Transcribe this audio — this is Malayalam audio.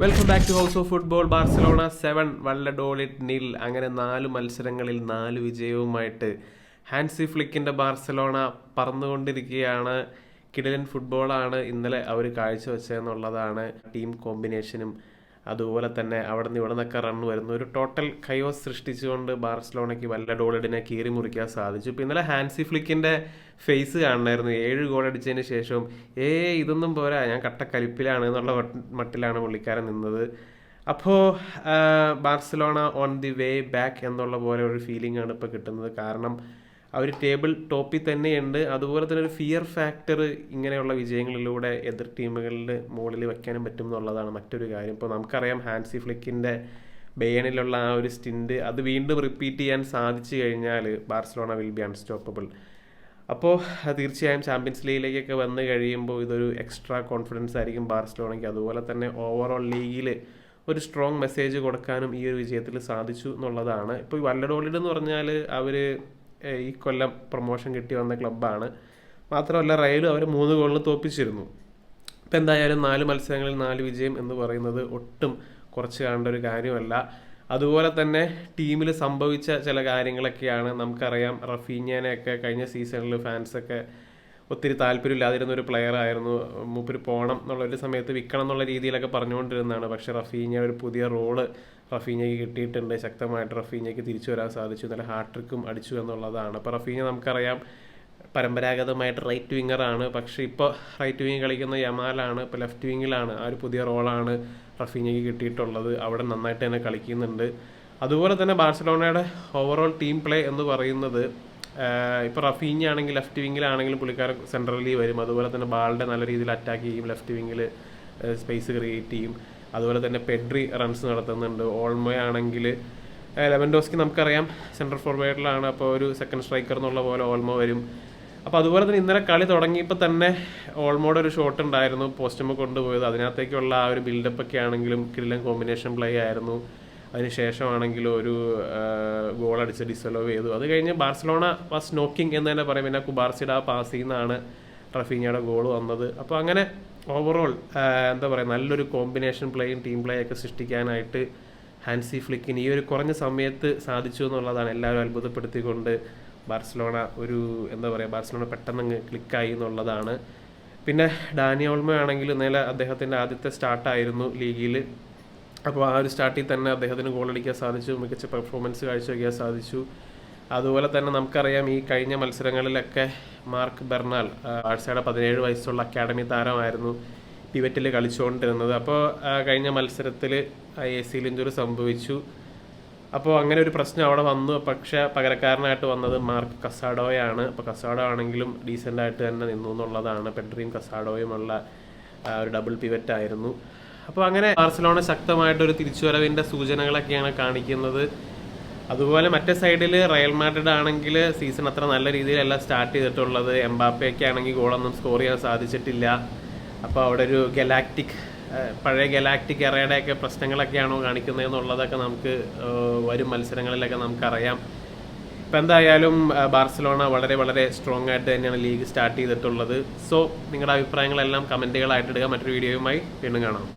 Welcome back to house of football Barcelona seven Valladolid nil അങ്ങനെ നാല് മത്സരങ്ങളിൽ നാല് വിജയവുമായിട്ട് ഹാൻസി ഫ്ലിക്കിന്റെ ബാർസലോണ പറന്നുകൊണ്ടിരിക്കുകയാണ്. കിടലൻ ഫുട്ബോളാണ് ഇന്നലെ അവർ കാഴ്ചവെച്ചതെന്നുള്ളതാണ്. ടീം കോമ്പിനേഷനും അതുപോലെ തന്നെ അവിടെ നിന്ന് ഇവിടെ നിന്നൊക്കെ റൺ വരുന്നു ഒരു ടോട്ടൽ കയോസ് സൃഷ്ടിച്ചുകൊണ്ട് ബാർസലോണയ്ക്ക് വല്ല ഡോളിഡിനെ കീറി മുറിക്കാൻ സാധിച്ചു. ഇപ്പം ഇന്നലെ ഹാൻസി ഫ്ലിക്കിന്റെ ഫേസ് കാണണമായിരുന്നു ഏഴ് ഗോൾ അടിച്ചതിന് ശേഷവും ഏ ഇതൊന്നും പോരാ ഞാൻ കട്ടക്കലിപ്പിലാണ് എന്നുള്ള മട്ടിലാണ് പുള്ളിക്കാരൻ നിന്നത്. അപ്പോൾ Barcelona on the way back എന്നുള്ള പോലെ ഒരു ഫീലിംഗ് ആണ് ഇപ്പോൾ കിട്ടുന്നത്. കാരണം അവർ ടേബിൾ ടോപ്പിൽ തന്നെയുണ്ട്. അതുപോലെ തന്നെ ഒരു ഫിയർ ഫാക്ടർ ഇങ്ങനെയുള്ള വിജയങ്ങളിലൂടെ എതിർ ടീമുകളിൽ മുകളിൽ വെക്കാനും പറ്റും എന്നുള്ളതാണ് മറ്റൊരു കാര്യം. ഇപ്പോൾ നമുക്കറിയാം ഹാൻസി ഫ്ലിക്കിന്റെ ബെയണിലുള്ള ആ ഒരു സ്റ്റിന്റ് അത് വീണ്ടും റിപ്പീറ്റ് ചെയ്യാൻ സാധിച്ചു കഴിഞ്ഞാൽ ബാർസലോണ വിൽ ബി അൺസ്റ്റോപ്പബിൾ അപ്പോൾ തീർച്ചയായും ചാമ്പ്യൻസ് ലീഗിലേക്കൊക്കെ വന്നു കഴിയുമ്പോൾ ഇതൊരു എക്സ്ട്രാ കോൺഫിഡൻസ് ആയിരിക്കും ബാർസലോണയ്ക്ക്. അതുപോലെ തന്നെ ഓവറോൾ ലീഗിൽ ഒരു സ്ട്രോങ് മെസ്സേജ് കൊടുക്കാനും ഈ ഒരു വിജയത്തിൽ സാധിച്ചു എന്നുള്ളതാണ്. ഇപ്പോൾ വല്ലഡോളിഡ് എന്ന് പറഞ്ഞാൽ അവർ ഈ കൊല്ലം പ്രൊമോഷൻ കിട്ടി വന്ന ക്ലബ്ബാണ് മാത്രമല്ല റയലും അവർ മൂന്ന് ഗോളിന് തോപ്പിച്ചിരുന്നു. ഇപ്പം എന്തായാലും നാല് മത്സരങ്ങളിൽ നാല് വിജയം എന്ന് പറയുന്നത് ഒട്ടും കുറച്ച് കാണേണ്ട ഒരു കാര്യമല്ല. അതുപോലെ തന്നെ ടീമിൽ സംഭവിച്ച ചില കാര്യങ്ങളൊക്കെയാണ് നമുക്കറിയാം. റഫീഞ്ഞാനെയൊക്കെ കഴിഞ്ഞ സീസണിൽ ഫാൻസൊക്കെ ഒത്തിരി താല്പര്യമില്ലാതിരുന്ന ഒരു പ്ലെയർ ആയിരുന്നു മൂപ്പര് പോകണം എന്നുള്ള ഒരു സമയത്ത് വിൽക്കണം എന്നുള്ള രീതിയിലൊക്കെ പറഞ്ഞുകൊണ്ടിരുന്നതാണ്. പക്ഷെ റഫീഞ്ഞ ഒരു പുതിയ റോൾ റഫീഞ്ഞയ്ക്ക് കിട്ടിയിട്ടുണ്ട്. ശക്തമായിട്ട് റഫീഞ്ഞയ്ക്ക് തിരിച്ചു വരാൻ സാധിച്ചു. നല്ല ഹാട്രിക്കും അടിച്ചു എന്നുള്ളതാണ്. അപ്പോൾ റഫീഞ്ഞ നമുക്കറിയാം പരമ്പരാഗതമായിട്ട് റൈറ്റ് വിങ്ങറാണ് പക്ഷേ ഇപ്പോൾ റൈറ്റ് വിങ് കളിക്കുന്ന യമാലാണ് ഇപ്പോൾ ലെഫ്റ്റ് വിങ്ങിലാണ് ആ ഒരു പുതിയ റോളാണ് റഫീഞ്ഞയ്ക്ക് കിട്ടിയിട്ടുള്ളത്. അവിടെ നന്നായിട്ട് തന്നെ കളിക്കുന്നുണ്ട്. അതുപോലെ തന്നെ ബാഴ്സലോണയുടെ ഓവറോൾ ടീം പ്ലേ എന്ന് പറയുന്നത് ഇപ്പോൾ റഫീഞ്ഞ ആണെങ്കിൽ ലെഫ്റ്റ് വിങ്ങിലാണെങ്കിലും പുള്ളിക്കാരൻ സെൻട്രലി വരും. അതുപോലെ തന്നെ ബാളിന്റെ നല്ല രീതിയിൽ അറ്റാക്ക് ചെയ്യും ലെഫ്റ്റ് വിങ്ങിൽ സ്പേസ് ക്രിയേറ്റ് ചെയ്യും. അതുപോലെ തന്നെ പെഡ്രി റൺസ് നടത്തുന്നുണ്ട്. ഓൾമോ ആണെങ്കിൽ ലെവൻഡോസ്കി നമുക്കറിയാം സെൻട്രൽ ഫോർവേഡിലാണ് അപ്പോൾ ഒരു സെക്കൻഡ് സ്ട്രൈക്കർ എന്നുള്ള പോലെ ഓൾമോ വരും. അപ്പോൾ അതുപോലെ തന്നെ ഇന്നലെ കളി തുടങ്ങിയപ്പോൾ തന്നെ ഓൾമോയുടെ ഒരു ഷോട്ട് ഉണ്ടായിരുന്നു പോസ്റ്റുമ്പോൾ കൊണ്ടുപോയത്. അതിനകത്തേക്കുള്ള ആ ഒരു ബിൽഡപ്പ് ഒക്കെ ആണെങ്കിലും കിടിലൻ കോമ്പിനേഷൻ പ്ലേ ആയിരുന്നു. അതിനുശേഷമാണെങ്കിലും ഒരു ഗോൾ അടിച്ച് ഡിസലോ ചെയ്തു. അത് കഴിഞ്ഞ് ബാർസലോണ വാസ് നോക്കിംഗ് എന്ന് തന്നെ പറയും. പിന്നെ കുബാർസിഡ പാസ് ചെയ്യുന്നതാണ് റഫീഞ്ഞയുടെ ഗോൾ വന്നത്. അപ്പോൾ അങ്ങനെ ഓവറോൾ എന്താ പറയുക നല്ലൊരു കോമ്പിനേഷൻ പ്ലേയും ടീം പ്ലേ ഒക്കെ സൃഷ്ടിക്കാനായിട്ട് ഹാൻസി ഫ്ലിക്കിന് ഈ ഒരു കുറഞ്ഞ സമയത്ത് സാധിച്ചു എന്നുള്ളതാണ് എല്ലാവരും അത്ഭുതപ്പെടുത്തിക്കൊണ്ട് ബാർസലോണ ഒരു എന്താ പറയുക ബാർസലോണ പെട്ടെന്ന് ക്ലിക്കായി എന്നുള്ളതാണ്. പിന്നെ ഡാനി ഓൾമോ ആണെങ്കിൽ ഇന്നലെ അദ്ദേഹത്തിന്റെ ആദ്യത്തെ സ്റ്റാർട്ടായിരുന്നു ലീഗിൽ അപ്പോൾ ആ ഒരു സ്റ്റാർട്ടിൽ തന്നെ അദ്ദേഹത്തിന് ഗോൾ അടിക്കാൻ സാധിച്ചു മികച്ച പെർഫോമൻസ് കാഴ്ചവെക്കാൻ സാധിച്ചു. അതുപോലെ തന്നെ നമുക്കറിയാം ഈ കഴിഞ്ഞ മത്സരങ്ങളിലൊക്കെ മാർക്ക് ബെർണാൽ ആഴ്ചയുടെ പതിനേഴ് വയസ്സുള്ള അക്കാഡമി താരമായിരുന്നു പിവറ്റിൽ കളിച്ചുകൊണ്ടിരുന്നത്. അപ്പോൾ കഴിഞ്ഞ മത്സരത്തിൽ എ സിയിൽ ഇഞ്ചുറി സംഭവിച്ചു. അപ്പോൾ അങ്ങനെ ഒരു പ്രശ്നം അവിടെ വന്നു. പക്ഷേ പകരക്കാരനായിട്ട് വന്നത് മാർക്ക് കസാഡോയാണ്. അപ്പോൾ കസാഡോ ആണെങ്കിലും ഡീസന്റായിട്ട് തന്നെ നിന്നു എന്നുള്ളതാണ്. പെട്രിയും കസാഡോയുമുള്ള ഒരു ഡബിൾ പിവറ്റ് ആയിരുന്നു. അപ്പോൾ അങ്ങനെ ബാർസലോണ ശക്തമായിട്ടൊരു തിരിച്ചുവരവിന്റെ സൂചനകളൊക്കെയാണ് കാണിക്കുന്നത്. അതുപോലെ മറ്റേ സൈഡിൽ റയൽ മാഡ്രിഡ് ആണെങ്കിൽ സീസൺ അത്ര നല്ല രീതിയിലല്ല സ്റ്റാർട്ട് ചെയ്തിട്ടുള്ളത്. എംബാപ്പയൊക്കെ ആണെങ്കിൽ ഗോളൊന്നും സ്കോർ ചെയ്യാൻ സാധിച്ചിട്ടില്ല. അപ്പോൾ അവിടെ ഒരു ഗലാക്റ്റിക് പഴയ ഗലാക്റ്റിക് എറയുടെയൊക്കെ പ്രശ്നങ്ങളൊക്കെയാണോ കാണിക്കുന്നത് എന്നുള്ളതൊക്കെ നമുക്ക് വരും മത്സരങ്ങളിലൊക്കെ നമുക്കറിയാം. ഇപ്പം എന്തായാലും ബാർസലോണ വളരെ വളരെ സ്ട്രോങ് ആയിട്ട് തന്നെയാണ് ലീഗ് സ്റ്റാർട്ട് ചെയ്തിട്ടുള്ളത്. സോ നിങ്ങളുടെ അഭിപ്രായങ്ങളെല്ലാം കമന്റുകളായിട്ട് ഇടുക മറ്റൊരു വീഡിയോയുമായി വീണ്ടും കാണാം.